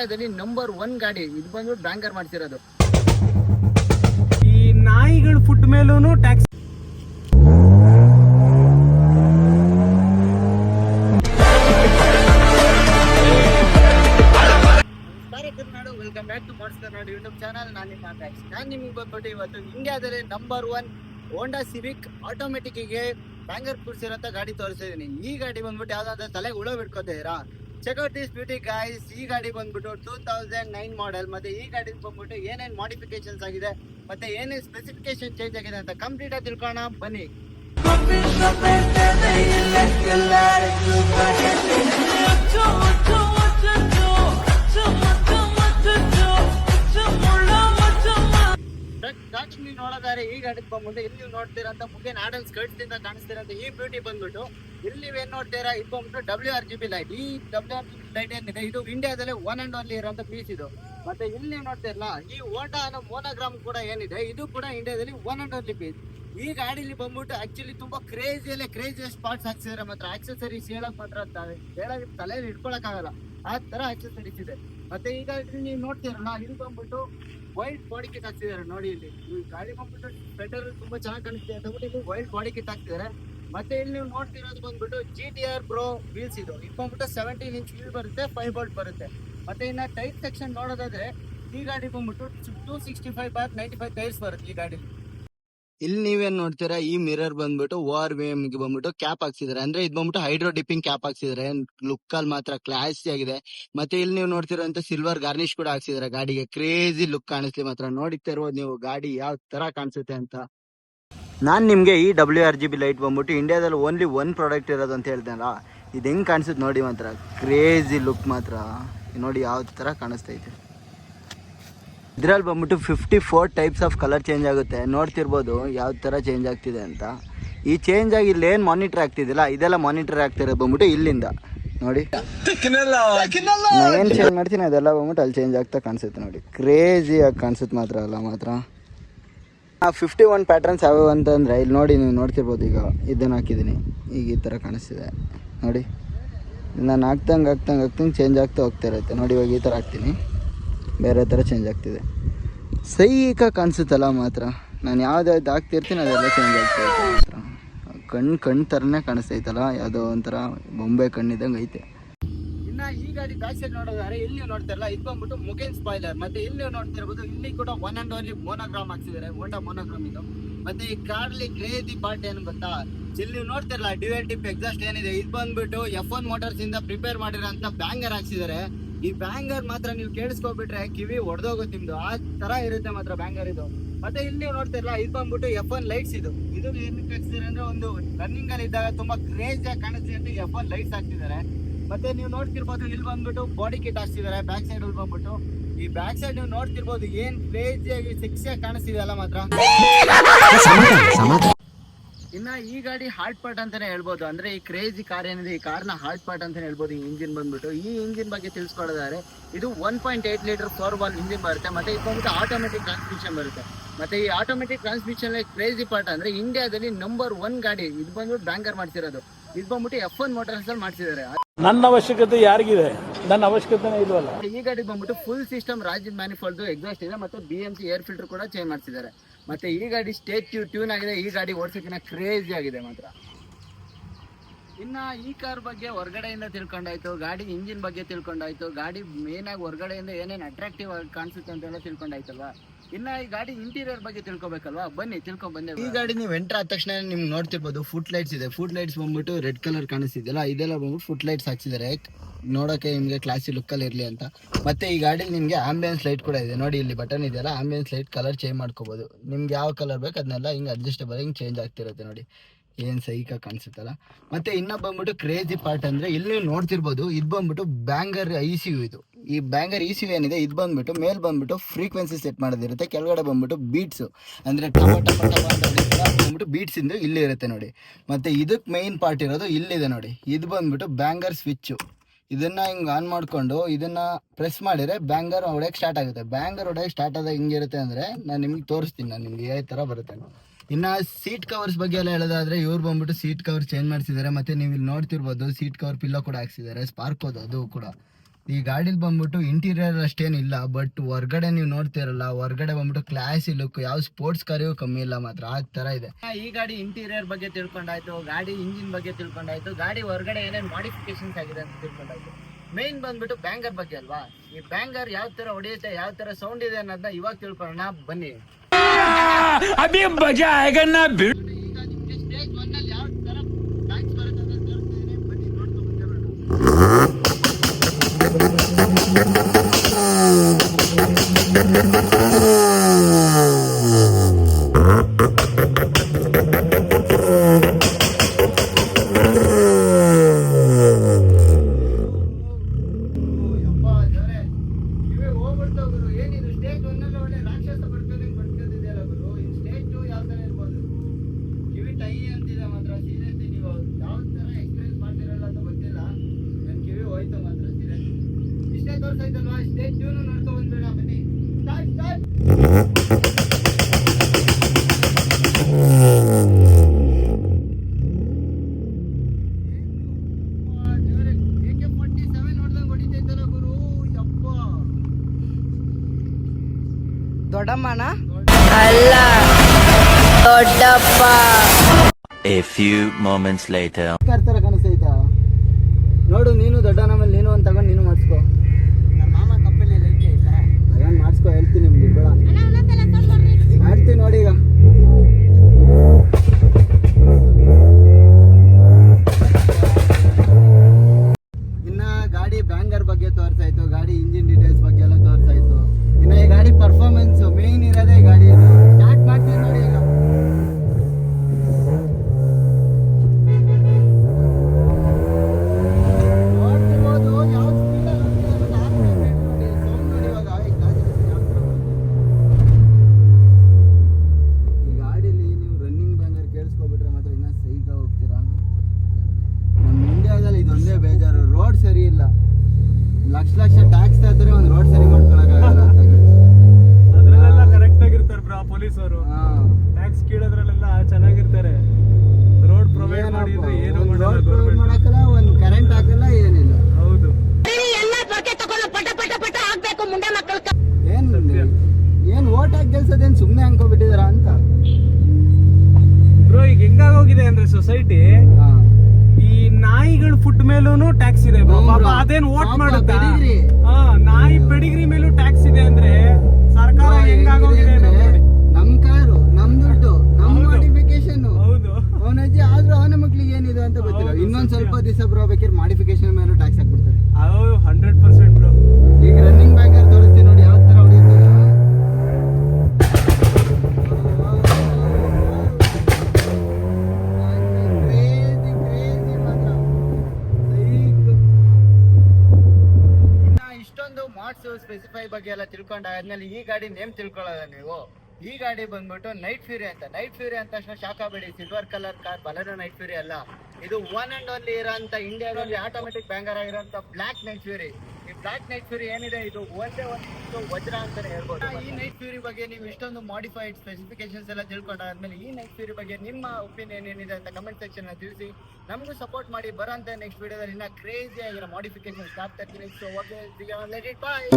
ಇಂಡಿಯಾದಲ್ಲಿ number one ಗಾಡಿ. ಇದು ಬಂದು ಬ್ಯಾಂಕರ್ ಮಾಡ್ತಿರೋದು ಈ ನಾಯಿಗಳ ಫುಡ್ ಮೇಲೂ tax Karnadu welcome back to Mars Karnadu YouTube channel ನಾನು ನಿಮ್ಮ ಟ್ಯಾಕ್ಸ್ ನಾನು ನಿಮಗೆ ಬಂದ್ಬಿಟ್ಟು ಇವತ್ತು ಇಂಡಿಯಾದಲ್ಲಿ ನಂಬರ್ ಒನ್ ಹೋಂಡಾ ಸಿವಿಕ್ ಆಟೋಮೆಟಿಕ್ಗೆ ಬ್ಯಾಂಗರ್ ಕೂರಿಸಿರೋಂಥ ಗಾಡಿ ತೋರಿಸಿದೀನಿ ಈ ಗಾಡಿ ಬಂದ್ಬಿಟ್ಟು ಯಾವ್ದಾದ್ರು ತಲೆಗೆ ಹುಳ ಬಿಟ್ಕೋತೀರಾ check out this beauty guys ಈ ಗಾಡಿ ಬಂದ್ಬಿಟ್ಟು ಟೂ ತೌಸಂಡ್ ನೈನ್ ಮಾಡೆಲ್ ಮತ್ತೆ ಈ ಗಾಡಿ ಬಂದ್ಬಿಟ್ಟು ಏನೇನು ಮಾಡಿಫಿಕೇಶನ್ಸ್ ಆಗಿದೆ, ಮತ್ತೆ ಏನೇನು ಸ್ಪೆಸಿಫಿಕೇಶನ್ ಚೇಂಜ್ ಆಗಿದೆ ಅಂತ ಕಂಪ್ಲೀಟ್ ಆಗಿ ತಿಳ್ಕೊಳ್ಳೋಣ. ಬನ್ನಿ. ಗಾಡಿ ನೋಡೋದಾರೆ ಈ ಗಾಡಿ ಬಂದ್ಬಿಟ್ಟು ಇಲ್ಲಿ ನೀವು ನೋಡ್ತೀರಂತ ಮುಂದೆ ನಾಡಲ್ ಸ್ಕರ್ಟ್ಸ್ ಇಂದ ಕಾಣಿಸ್ತಿರಂತ ಈ ಬ್ಯೂಟಿ ಬಂದ್ಬಿಟ್ಟು ಇಲ್ಲಿ ನೀವು ಏನ್ ನೋಡ್ತೀರಾ? ಇದು ಬಂದ್ಬಿಟ್ಟು W R G B light ಈ W R G B light ಏನಿದೆ? ಇದು ಇಂಡಿಯಾದಲ್ಲಿ ಒನ್ ಅಂಡ್ ಓನ್ಲಿ ಇರೋಂಥ ಪೀಸ್ ಇದು. ಮತ್ತೆ ಇಲ್ಲಿ ನೀವು ನೋಡ್ತಿರಲ್ಲ, ಈ ಓಟಾ ಅನ್ನೋ ಮೋನೋಗ್ರಾಮ್ ಕೂಡ ಏನಿದೆ? ಇದು ಕೂಡ ಇಂಡಿಯಾದಲ್ಲಿ ಒನ್ ಅಂಡ್ ಓನ್ಲಿ ಪೀಸ್ ಈ ಗಾಡಿಲಿ ಬಂದ್ಬಿಟ್ಟು ಆಕ್ಚುಲಿ ತುಂಬಾ ಕ್ರೇಜಿಯಲ್ಲೇ ಕ್ರೇಜಿಯಸ್ಟ್ ಪಾರ್ಟ್ಸ್ ಹಾಕ್ಸಿದ್ರೆ ಮಾತ್ರ. ಆಕ್ಸೆಸರೀಸ್ ಹೇಳಕ್ ಮಾತ್ರ ಹೇಳಕ್ ತಲೆಯಲ್ಲಿ ಇಟ್ಕೊಳಕ್ ಆಗಲ್ಲ. ಆ ತರ ಆಕ್ಸೆಸರೀಸ್ ಇದೆ. ಮತ್ತೆ ಈಗ ನೀವು ನೋಡ್ತೀರಲ್ಲ ಇದು ಬಂದ್ಬಿಟ್ಟು ವೈಟ್ ಬಾಡಿ ಕಿಟ್ ಹಾಕ್ತಿದ್ದಾರೆ ನೋಡಿ ಇಲ್ಲಿ. ನೀವು ಗಾಡಿ ಬಂದ್ಬಿಟ್ಟು ಸ್ವೆಟರ್ ತುಂಬಾ ಚೆನ್ನಾಗಿ ಕಾಣಿಸ್ತಿದೆ. ಅಂತ ಬಿಟ್ಟು ಇಲ್ಲಿ ವೈಲ್ಡ್ ಬಾಡಿ ಕಿಟ್ ಹಾಕ್ತಿದ್ದಾರೆ ಮತ್ತೆ ಇಲ್ಲಿ ನೀವು ನೋಡ್ತಿರೋದು ಬಂದ್ಬಿಟ್ಟು G T R bro wheels ಇದು. ಇದು ಬಂದ್ಬಿಟ್ಟು ಸೆವೆಂಟೀನ್ ಇಂಚ್ ವೀಲ್ ಬರುತ್ತೆ ಫೈವ್ ಬೋಲ್ಟ್ ಬರುತ್ತೆ. ಮತ್ತೆ ಇನ್ನ ಟೈರ್ ಸೆಕ್ಷನ್ ನೋಡೋದಾದ್ರೆ ಈ ಗಾಡಿ ಬಂದ್ಬಿಟ್ಟು two sixty five bar ninety five tyres ಬರುತ್ತೆ ಈ ಗಾಡಿ ಇಲ್ಲಿ ನೀವೇನ್ ನೋಡ್ತೀರಾ, ಈ ಮಿರರ್ ಬಂದ್ಬಿಟ್ಟು ಓವರ್ ವೇಮ್ಗೆ ಬಂದ್ಬಿಟ್ಟು ಕ್ಯಾಪ್ ಹಾಕ್ಸಿದ್ರೆ. ಅಂದ್ರೆ ಇದು ಬಂದ್ಬಿಟ್ಟು ಹೈಡ್ರೋ ಡಿಪ್ಪಿಂಗ್ ಕ್ಯಾಪ್ ಹಾಕ್ಸಿದಾರೆ. ಲುಕ್ ಅಲ್ಲಿ ಮಾತ್ರ ಕ್ಲಾಸಿ ಆಗಿದೆ. ಮತ್ತೆ ಇಲ್ಲಿ ನೀವು ನೋಡ್ತಿರೋಂತ ಸಿಲ್ವರ್ ಗಾರ್ನಿಶ್ ಕೂಡ ಹಾಕ್ಸಿದ್ರೆ ಗಾಡಿಗೆ. ಕ್ರೇಜಿ ಲುಕ್ ಕಾಣಿಸ್ಲಿ ಮಾತ್ರ. ನೋಡಿತಾ ಇರ್ಬೋದು ನೀವು ಗಾಡಿ ಯಾವ ತರ ಕಾಣಿಸುತ್ತೆ ಅಂತ. ನಾನ್ ನಿಮ್ಗೆ ಈ W R G B light ಬಂದ್ಬಿಟ್ಟು ಇಂಡಿಯಾದಲ್ಲಿ ಓನ್ಲಿ ಒನ್ ಪ್ರಾಡಕ್ಟ್ ಇರೋದು ಅಂತ ಹೇಳ್ದೆನಲ್ಲ, ಇದು ಹೆಂಗ್ ಕಾಣಿಸುತ್ತೆ ನೋಡಿ ಮಾತ್ರ. ಕ್ರೇಜಿ ಲುಕ್ ಮಾತ್ರ. ನೋಡಿ ಯಾವ ತರ ಕಾಣಿಸ್ತೈತೆ ಇದ್ರಲ್ಲಿ ಬಂದ್ಬಿಟ್ಟು fifty four types of colour change ಆಗುತ್ತೆ. ನೋಡ್ತಿರ್ಬೋದು ಯಾವ ಥರ ಚೇಂಜ್ ಆಗ್ತಿದೆ ಅಂತ. ಈ ಚೇಂಜ್ ಆಗಿ ಇಲ್ಲಿ ಏನು ಮಾನಿಟರ್ ಆಗ್ತಿದಿಲ್ಲ ಇದೆಲ್ಲ ಮಾನಿಟರ್ ಆಗ್ತಿರೋದು ಬಂದ್ಬಿಟ್ಟು ಇಲ್ಲಿಂದ. ನೋಡಿ. ಏನು ಚೇಂಜ್ ಮಾಡ್ತೀನಿ ಅದೆಲ್ಲ ಬಂದ್ಬಿಟ್ಟು ಅಲ್ಲಿ ಚೇಂಜ್ ಆಗ್ತಾ ಕಾಣಿಸುತ್ತೆ ನೋಡಿ. ಕ್ರೇಜಿ ಆಗಿ ಕಾಣಿಸುತ್ತೆ ಮಾತ್ರ ಅಲ್ಲ ಮಾತ್ರ. ಆ ಫಿಫ್ಟಿ ಒನ್ ಪ್ಯಾಟರ್ನ್ಸ್ ಯಾವ್ಯಾವ ಅಂತಂದರೆ ಇಲ್ಲಿ ನೋಡಿ ನೀವು ನೋಡ್ತಿರ್ಬೋದು ಈಗ ಇದನ್ನು ಹಾಕಿದ್ದೀನಿ. ಈಗ ಈ ಥರ ಕಾಣಿಸ್ತಿದೆ. ನೋಡಿ. ನಾನು ಹಾಕ್ದಂಗೆ ಹಾಕ್ದಂಗೆ ಹಾಕ್ದಂಗೆ ಚೇಂಜ್ ಆಗ್ತಾ ಹೋಗ್ತಾ ಇರುತ್ತೆ. ನೋಡಿ ಇವಾಗ ಈ ಥರ ಹಾಕ್ತೀನಿ. ಬೇರೆ ಥರ ಚೇಂಜ್ ಆಗ್ತಿದೆ. ಸೈಕ ಕಾಣಿಸುತ್ತಲ್ಲ ಮಾತ್ರ. ನಾನು ಯಾವ್ದಾವ್ದು ಹಾಕ್ತಿರ್ತೀನಿ ಅದೆಲ್ಲ ಚೇಂಜ್ ಆಗ್ತಾ ಇರುತ್ತೆ ಮಾತ್ರ. ಕಣ್ಣು ಕಣ್ಣು ಥರನೇ ಕಾಣಿಸ್ತೈತಲ್ಲ, ಯಾವುದೋ ಒಂಥರ ಬೊಂಬೆ ಕಣ್ಣಿದ್ದಂಗೆ ಐತೆ. ಇನ್ನ ಈ ಗಾಡಿ ಬ್ಯಾಕ್ ಸೈಡ್ ನೋಡೋದಾದ್ರೆ ಇಲ್ಲಿ ನೀವು ನೋಡ್ತಿರಲ್ಲ, ಇದು ಬಂದ್ಬಿಟ್ಟು ಮುಗೇನ್ ಸ್ಪಾಯ್ಲರ್ ಮತ್ತೆ ಇಲ್ಲಿ ನೀವು ನೋಡ್ತಿರ್ಬೋದು, ಇಲ್ಲಿ ಕೂಡ ಒನ್ ಅಂಡ್ ಓನ್ಲಿ ಮೋನೋಗ್ರಾಮ್ ಹಾಕ್ಸಿದ್ದಾರೆ ಓಟಾ ಮೋನೋಗ್ರಾಮ್ ಇದು. ಮತ್ತೆ ಈ ಕಾರ್ಲಿ ಕ್ರೇಜಿ ಪಾರ್ಟ್ ಏನು ಗೊತ್ತಾ? ಇಲ್ಲಿ ನೀವು ನೋಡ್ತಿರಲ್ಲ ಡ್ಯೂಯಲ್ ಟಿಪ್ ಎಕ್ಸಾಸ್ಟ್ ಏನಿದೆ, ಇದು ಬಂದ್ಬಿಟ್ಟು ಎಫ್ ಒನ್ ಮೋಟರ್ಸ್ ಇಂದ ಪ್ರಿಪೇರ್ ಮಾಡಿರೋಂಥ ಬ್ಯಾಂಗರ್ ಹಾಕ್ಸಿದ್ದಾರೆ. ಈ ಬ್ಯಾಂಗರ್ ಮಾತ್ರ ನೀವು ಕೇಳಿಸ್ಕೊಬಿಟ್ರೆ ಕಿವಿ ಒಡೆದೋಗುತ್ತೆ ನಿಮ್ದು. ಆ ತರ ಇರುತ್ತೆ ಮಾತ್ರ ಬ್ಯಾಂಗರ್ ಇದು. ಮತ್ತೆ ಇಲ್ಲಿ ನೀವು ನೋಡ್ತಿರಲ್ಲ ಇದು ಬಂದ್ಬಿಟ್ಟು ಎಫ್ ಒನ್ ಲೈಟ್ಸ್ ಇದು. ಇದು ಏನಕ್ಕೆ ಹಾಕ್ಸಿದ್ದಾರೆ ಅಂದ್ರೆ ಒಂದು ರನ್ನಿಂಗ್ ಅಲ್ಲಿ ಇದ್ದಾಗ ತುಂಬಾ ಕ್ರೇಜ್ ಆಗಿ ಕಾಣಿಸ್ತಿದೆ ಅಂತ ಎಫ್ ಒನ್ ಲೈಟ್ಸ್ ಹಾಕ್ತಿದ್ದಾರೆ. ಮತ್ತೆ ನೀವು ನೋಡ್ತಿರ್ಬೋದು ಇಲ್ಲಿ ಬಂದ್ಬಿಟ್ಟು ಬಾಡಿ ಕಿಟ್ ಹಾಕ್ಸಿದ್ದಾರೆ ಬ್ಯಾಕ್ ಸೈಡ್ ಅಲ್ಲಿ ಬಂದ್ಬಿಟ್ಟು. ಈ ಬ್ಯಾಕ್ ಸೈಡ್ ನೀವು ನೋಡ್ತಿರ್ಬೋದು ಏನ್ ಕ್ರೇಜ್ ಆಗಿ ಸಿಕ್ಸ್ ಕಾಣಿಸ್ತಿದೆ ಅಲ್ಲ ಮಾತ್ರ. ಇನ್ನ ಈ ಗಾಡಿ ಹಾರ್ಟ್ ಪಾರ್ಟ್ ಅಂತಾನೆ ಹೇಳ್ಬೋದು. ಅಂದ್ರೆ ಈ ಕ್ರೇಜಿ ಕಾರ್ ಏನಿದೆ ಈ ಕಾರ್ನ ಹಾರ್ಟ್ ಪಾರ್ಟ್ ಅಂತಾನೆ ಹೇಳ್ಬೋದು ಈ ಇಂಜಿನ್ ಬಂದ್ಬಿಟ್ಟು. ಈ ಇಂಜಿನ್ ಬಗ್ಗೆ ತಿಳ್ಸ್ಕೊಳ್ಳೋದಾದ್ರೆ ಇದು one point eight litre four valve engine ಬರುತ್ತೆ. ಮತ್ತೆ ಇದು ಬಂದ್ಬಿಟ್ಟು ಆಟೋಮೆಟಿಕ್ ಟ್ರಾನ್ಸ್ಮಿಷನ್ ಬರುತ್ತೆ. ಮತ್ತೆ ಈ ಆಟೋಮೆಟಿಕ್ ಟ್ರಾನ್ಸ್ಮಿಷನ್ ಕ್ರೇಜಿ ಪಾರ್ಟ್ ಅಂದ್ರೆ ಇಂಡಿಯಾದಲ್ಲಿ ನಂಬರ್ ಒನ್ ಗಾಡಿ. ಇದು ಬಂದ್ಬಿಟ್ಟು ಬ್ಯಾಂಕರ್ ಮಾಡ್ತಿರೋದು ಇದು ಬಂದ್ಬಿಟ್ಟು ಎಫ್ ಒನ್ ಮೋಟರ್ಸ್ ಅಲ್ಲಿ ಮಾಡ್ತಿದ್ದಾರೆ ನನ್ನ ಅವಶ್ಯಕತೆ ಯಾರಿಗಿದೆ? ನನ್ನ ಅವಶ್ಯಕತೆನೇ ಇಲ್ವಲ್ಲ? ಈ ಗಾಡಿ ಬಂದ್ಬಿಟ್ಟು ಫುಲ್ ಸಿಸ್ಟಮ್ ರಾಜ್ಯದ ಮ್ಯಾನಿಫಾಲ್ಡ್ ಎಕ್ಸಾಸ್ಟ್ ಇದೆ ಮತ್ತೆ B M C air filter ಕೂಡ ಚೇಂಜ್ ಮಾಡ್ತಿದ್ದಾರೆ ಮತ್ತೆ ಈ ಗಾಡಿ ಸ್ಟೇಟ್ ಟ್ಯೂನ್ ಆಗಿದೆ. ಈ ಗಾಡಿ ಓಡಿಸೋಕಿನ ಕ್ರೇಜಿ ಆಗಿದೆ ಮಾತ್ರ. ಇನ್ನ ಈ ಕಾರ್ ಬಗ್ಗೆ ಹೊರಗಡೆಯಿಂದ ತಿಳ್ಕೊಂಡಾಯ್ತು, ಗಾಡಿ ಇಂಜಿನ್ ಬಗ್ಗೆ ತಿಳ್ಕೊಂಡಾಯ್ತು, ಗಾಡಿ ಮೇನ್ ಆಗಿ ಹೊರಗಡೆಯಿಂದ ಏನೇನು ಅಟ್ರಾಕ್ಟಿವ್ ಆಗಿ ಕಾಣಿಸುತ್ತೆ ಅಂತೆಲ್ಲ ತಿಳ್ಕೊಂಡಾಯ್ತಲ್ವಾ? ಇನ್ನ ಈ ಗಾಡಿ ಇಂಟೀರಿಯರ್ ಬಗ್ಗೆ ತಿಳ್ಕೊಬೇಕಲ್ವಾ? ಬನ್ನಿ, ತಿಳ್ಕೊಂಡ್ ಬಂದೆ ಈ ಗಾಡಿ ನೀವು ಎಂಟರ್ ಆದ ತಕ್ಷಣ ನಿಮ್ಗೆ ನೋಡ್ತಿರ್ಬೋದು ಫುಟ್ ಲೈಟ್ಸ್ ಇದೆ. ಫುಟ್ ಲೈಟ್ಸ್ ಬಂದ್ಬಿಟ್ಟು ರೆಡ್ ಕಲರ್ ಕಾಣಿಸ್ತಿದೆಯಲ್ಲ, ಇದೆಲ್ಲ ಬಂದ್ಬಿಟ್ಟು ಫುಟ್ ಲೈಟ್ಸ್ ಹಾಕ್ಸಿದ್ದಾರೆ ನೋಡೋಕೆ ನಿಮಗೆ ಕ್ಲಾಸಿ ಲುಕ್ಕಲ್ಲಿ ಇರಲಿ ಅಂತ. ಮತ್ತೆ ಈ ಗಾಡಿಲಿ ನಿಮಗೆ ಆಂಬಿಯನ್ಸ್ ಲೈಟ್ ಕೂಡ ಇದೆ. ನೋಡಿ, ಇಲ್ಲಿ ಬಟನ್ ಇದೆಯಲ್ಲ ಆಂಬಿಯನ್ಸ್ ಲೈಟ್ ಕಲರ್ ಚೇಂಜ್ ಮಾಡ್ಕೋಬೋದು. ನಿಮ್ಗೆ ಯಾವ ಕಲರ್ ಬೇಕು, ಅದನ್ನೆಲ್ಲ ಹಿಂಗೆ ಅಡ್ಜಸ್ಟಬಲ್ ಹಿಂಗೆ ಚೇಂಜ್ ಆಗ್ತಿರುತ್ತೆ ನೋಡಿ. ಏನು ಸೈಕ ಕಾಣಿಸುತ್ತಲ್ಲ? ಮತ್ತೆ ಇನ್ನ ಬಂದ್ಬಿಟ್ಟು ಕ್ರೇಜಿ ಪಾರ್ಟ್ ಅಂದ್ರೆ ಇಲ್ಲಿ ನೋಡ್ತಿರ್ಬೋದು, ಇದು ಬಂದ್ಬಿಟ್ಟು ಬ್ಯಾಂಗರ್ ಐ ಸಿ ಯು ಇದು. ಈ ಬ್ಯಾಂಗರ್ ಇ ಸಿ ಯು ಏನಿದೆ, ಇದು ಬಂದ್ಬಿಟ್ಟು ಮೇಲ್ ಬಂದ್ಬಿಟ್ಟು ಫ್ರೀಕ್ವೆನ್ಸಿ ಸೆಟ್ ಮಾಡೋದಿರುತ್ತೆ, ಕೆಳಗಡೆ ಬಂದ್ಬಿಟ್ಟು ಬೀಟ್ಸ್ ಅಂದ್ರೆ ಬಂದ್ಬಿಟ್ಟು ಬೀಟ್ಸ್ ಇಂದು ಇಲ್ಲಿ ಇರುತ್ತೆ ನೋಡಿ. ಮತ್ತೆ ಇದಕ್ಕೆ ಮೈನ್ ಪಾರ್ಟ್ ಇರೋದು ಇಲ್ಲಿದೆ ನೋಡಿ. ಇದು ಬಂದ್ಬಿಟ್ಟು ಬ್ಯಾಂಗರ್ ಸ್ವಿಚ್ ಇದನ್ನ ಹಿಂಗೆ ಆನ್ ಮಾಡ್ಕೊಂಡು ಇದನ್ನ ಪ್ರೆಸ್ ಮಾಡಿದ್ರೆ ಬ್ಯಾಂಗರ್ ಹೊಡೆಯಕ್ಕೆ ಸ್ಟಾರ್ಟ್ ಆಗುತ್ತೆ. ಬ್ಯಾಂಗರ್ ಹೊಡೆಯಕ್ಕೆ ಸ್ಟಾರ್ಟ್ ಆದಾಗ ಹಿಂಗಿರುತ್ತೆ ಅಂದ್ರೆ ನಾನು ನಿಮ್ಗೆ ತೋರಿಸ್ತೀನಿ, ನಾನು ನಿಮ್ಗೆ ಯಾವ ತರ ಬರುತ್ತೆ. ಇನ್ನ ಸೀಟ್ ಕವರ್ಸ್ ಬಗ್ಗೆ ಎಲ್ಲ ಹೇಳೋದಾದ್ರೆ ಇವ್ರು ಬಂದ್ಬಿಟ್ಟು ಸೀಟ್ ಕವರ್ ಚೇಂಜ್ ಮಾಡಿಸಿದ್ದಾರೆ ಮತ್ತೆ ನೀವು ಇಲ್ಲಿ ನೋಡ್ತಿರ್ಬೋದು ಸೀಟ್ ಕವರ್ ಪಿಲ್ಲೋ ಕೂಡ ಹಾಕ್ಸಿದ್ದಾರೆ ಸ್ಪಾರ್ಕ್ ಅದು ಅದು ಕೂಡ. ಈ ಗಾಡಿಲಿ ಬಂದ್ಬಿಟ್ಟು ಇಂಟೀರಿಯರ್ ಅಷ್ಟೇನಿಲ್ಲ ಬಟ್ ಹೊರ್ಗಡೆ ನೀವು ನೋಡ್ತಿರಲ್ಲ ಹೊರ್ಗಡೆ ಬಂದ್ಬಿಟ್ಟು ಕ್ಲಾಸಿ ಲುಕ್ ಯಾವ ಸ್ಪೋರ್ಟ್ಸ್ ಕಾರಿಗೂ ಕಮ್ಮಿ ಇಲ್ಲ ಮಾತ್ರ, ಆ ತರ ಇದೆ. ಈ ಗಾಡಿ ಇಂಟೀರಿಯರ್ ಬಗ್ಗೆ ತಿಳ್ಕೊಂಡಾಯ್ತು, ಗಾಡಿ ಇಂಜಿನ್ ಬಗ್ಗೆ ತಿಳ್ಕೊಂಡಾಯ್ತು, ಗಾಡಿ ಹೊರಗಡೆ ಏನೇನು ಮಾಡಿಫಿಕೇಶನ್ಸ್ ಆಗಿದೆ ಅಂತ ತಿಳ್ಕೊಂಡಾಯ್ತು. ಮೇನ್ ಬಂದ್ಬಿಟ್ಟು ಬ್ಯಾಂಗರ್ ಬಗ್ಗೆ ಅಲ್ವಾ? ಈ ಬ್ಯಾಂಗರ್ ಯಾವ ತರ ಹೊಡೆಯುತ್ತೆ ಯಾವ ತರ ಸೌಂಡ್ ಇದೆ ಅನ್ನೋದನ್ನ ಇವಾಗ ತಿಳ್ಕೊಳ್ಳೋಣ ಬನ್ನಿ. ಅಭಿ ಮಜಾ ಆಗನ್ನ ಬನ್ನಿ ಗುರು. ಏನಿದು ಸ್ಟೇಜ್ ಒಂದಲ್ಲ ಒಳ್ಳೆ ರಾಕ್ಷಸ ಬಡ್ಕೊಂಡಂಗ್ ಬಡ್ಕೊಂಡಿದ್ಯಲ್ಲ ಗುರು. ಇನ್ ಸ್ಟೇಜ್ ಟು ಯಾವ ತರ ಇರ್ಬೋದು? ಕಿವಿ ಟೈ ಅಂತಿದೆ ಮಾತ್ರ ಸೀರಿಯಸ್ಲಿ ನೀವು ಯಾವ ತರ ಎಕ್ಸ್ಪೀರಿಯನ್ಸ್ ಮಾಡ್ತಿರಲ್ಲ ಅಂತ ಗೊತ್ತಿಲ್ಲ ನನ್ ಕಿವಿ ಹೋಯ್ತು ಮಾತ್ರ ಸೀರಿಯಸ್ ಇಷ್ಟೇ ತೋರ್ಸೈತಲ್ವಾ ಸ್ಟೇಜ್ ಟೂನು ನೋಡ್ಕೊಂಡ್ ಬಂದ್ಬೇಡ ಬನ್ನಿ ಸ್ಟಾರ್ಟ್ ಸ್ಟಾರ್ಟ್ ದೊಡ್ಡಮ್ಮನ ಅಲ್ಲ. ದೊಡ್ಡಪ್ಪ. A few moments later car ತರ ಕಾಣಿಸ್ತೈತಾ ನೋಡು ನೀನು ದೊಡ್ಡನ ನಮ್ಮಲ್ಲಿ ನೀನು ಒಂದು ತಗೊಂಡು ನೀನು ಮಾಡಿಸ್ಕೋ. ನಮ್ಮ ಮಾಮ ಕಂಪನಿಯಲ್ಲಿ ಐತೆ? ಥರ ತಗೊಂಡು ಮಾಡಿಸ್ಕೋ ಹೇಳ್ತೀನಿ ನಿಮ್ಗೆ ಬೇಡ ರೋಡ್ ಸರಿ ಇಲ್ಲ. ಲಕ್ಷ ಲಕ್ಷ ಟ್ಯಾಕ್ಸ್ ಆದ್ರೆ ಒಂದು ರೋಡ್ ಸರಿ ಮಾಡ್ಕೊಳಕ್ಕಾಗಲ್ಲ ಅದ್ರಲ್ಲೆಲ್ಲ ಕರೆಕ್ಟ್ ಆಗಿರ್ತಾರೆ ಬ್ರಾ ಪೊಲೀಸರು ಟ್ಯಾಕ್ಸ್ ಕೀಳೋದ್ರಲ್ಲೆಲ್ಲ ಚೆನ್ನಾಗಿರ್ತಾರೆ. ರೋಡ್ ಪ್ರೊವೈಡ್ ಮಾಡಿ ಅಂದ್ರೆ ಏನು ಮಾಡಲ್ಲ ಅದೇನ್ ವೋಟ್ ಮಾಡುತ್ತಾ. ಹಾ ನಾಯಿ ಪೆಡಿಗ್ರಿ ಮೇಲೂ ಟ್ಯಾಕ್ಸ್ ಇದೆ ಅಂದ್ರೆ ಸರ್ಕಾರ ಹೆಂಗಾಗೋಗಿದೆ ನೋಡಿ. ನಮ್ ಕಾರು ನಮ್ ದುಡ್ಡು ನಮ್. ಮಾಡಿಫಿಕೇಶನ್ ಹೌದು. ಅವನಜ್ಜಿ ಆದ್ರೂ ಅವನ ಮಕ್ಳಿಗೆ ಏನಿದೆ ಅಂತ ಗೊತ್ತಿಲ್ಲ. ಇನ್ನೊಂದ್ ಸ್ವಲ್ಪ ದಿವಸ ಬರೋ ಬೇಕಿದ್ರೆ ಮಾಡಿಫಿಕೇಶನ್ ಮೇಲೆ ಟ್ಯಾಕ್ಸ್ ಹಾಕ್ಬಿಡ್ತಾರೆ. ಹಂಡ್ರೆಡ್ ಪರ್ಸೆಂಟ್ ಸ್ಪೆಸಿಫೈ ಬಗ್ಗೆ ಎಲ್ಲ ತಿಳ್ಕೊಂಡಾದ್ಮೇಲೆ ಈ ಗಾಡಿ ನೇಮ್ ತಿಳ್ಕೊಳ್ಳೋದ ನೀವು? ಈ ಗಾಡಿ ಬಂದ್ಬಿಟ್ಟು ನೈಟ್ ಫ್ಯೂರಿ ಅಂತ. ನೈಟ್ ಫ್ಯೂರಿ ಅಂತ ತಕ್ಷಣ ಶಾಖ ಬೇಡಿ. ಸಿಲ್ವರ್ ಕಲರ್ ಕಾರ್ ಬಲರ ನೈಟ್ ಫ್ಯೂರಿ ಅಲ್ಲ. ಇದು ಒನ್ ಅಂಡ್ ಓನ್ಲಿ ಇರೋಂಥ ಇಂಡಿಯಾದಲ್ಲಿ ಆಟೋಮೆಟಿಕ್ ಬ್ಯಾಂಗರ್ ಆಗಿರೋಂಥ ಬ್ಲಾಕ್ ನೈಟ್ ಫ್ಯೂರಿ ಈ ಬ್ಲ್ಯಾಕ್ ನೈಟ್ ಫ್ಯೂರಿ ಏನಿದೆ? ಇದು ಒಂದೇ ಒಂದು ವಜ್ರ ಅಂತಾನೆ ಹೇಳ್ಬೋದು ಈ ನೈಟ್ ಫ್ಯೂರಿ ಬಗ್ಗೆ ನೀವು ಇಷ್ಟೊಂದು ಮಾಡಿಫೈಡ್ ಸ್ಪೆಸಿಫಿಕೇಶನ್ಸ್ ಎಲ್ಲ ತಿಳ್ಕೊಂಡಾದ್ಮೇಲೆ ಈ ನೈಟ್ ಫ್ಯೂರಿ ಬಗ್ಗೆ ನಿಮ್ಮ ಒಪಿನಿಯನ್ ಏನಿದೆ ಅಂತ ಕಮೆಂಟ್ ಸೆಕ್ಷನ್ ತಿಳಿಸಿ. ನಮಗೂ ಸಪೋರ್ಟ್ ಮಾಡಿ ಬರೋಂತ ನೆಕ್ಸ್ಟ್ ವಿಡಿಯೋದಲ್ಲಿ ಇನ್ನ ಕ್ರೇಜಿ ಆಗಿರೋ ಮಾಡಿಫಿಕೇಶನ್ ಸ್ಟಾಪ್ ತರ್ತೀನಿ so okay let it bye